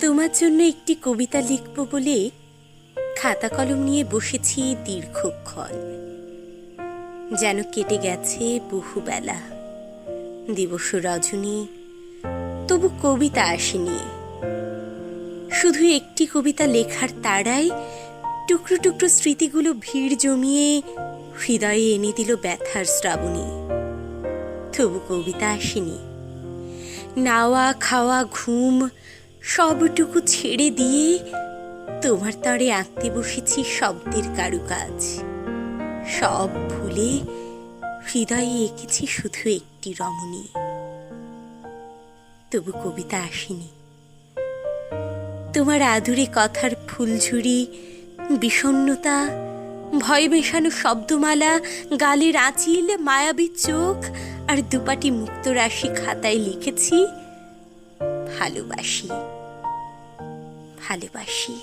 তোমার জন্য একটি কবিতা লিখব বলে খাতা কলম নিয়ে বসেছি দীর্ঘক্ষণ। যেন কেটে গেছে বহু বেলা দিবস রজনী, তবু কবিতা আসেনি। শুধু একটি কবিতা লেখার তাড়ায় টুকরো টুকরো স্মৃতিগুলো ভিড় জমিয়ে হৃদয়ে এনে দিল ব্যথার শ্রাবণী। তবু কবিতা আসেনি। নাওয়া খাওয়া ঘুম সবটুকু ছেড়ে দিয়ে তোমার তরে আঁকতে বসেছি শব্দের কারুকাজ। সব ভুলে হৃদয়ে এঁকেছি শুধু একটি রমণী। তবু কবিতা আসেনি। তোমার আদুরে কথার ফুলঝুরি, বিষণ্ণতা, ভয় মেশানো শব্দমালা, গালের আঁচিল, মায়াবী চোখ আর দুপাটি মুক্ত রাশি খাতায় লিখেছি ভালোবাসি। ভালোবাসি।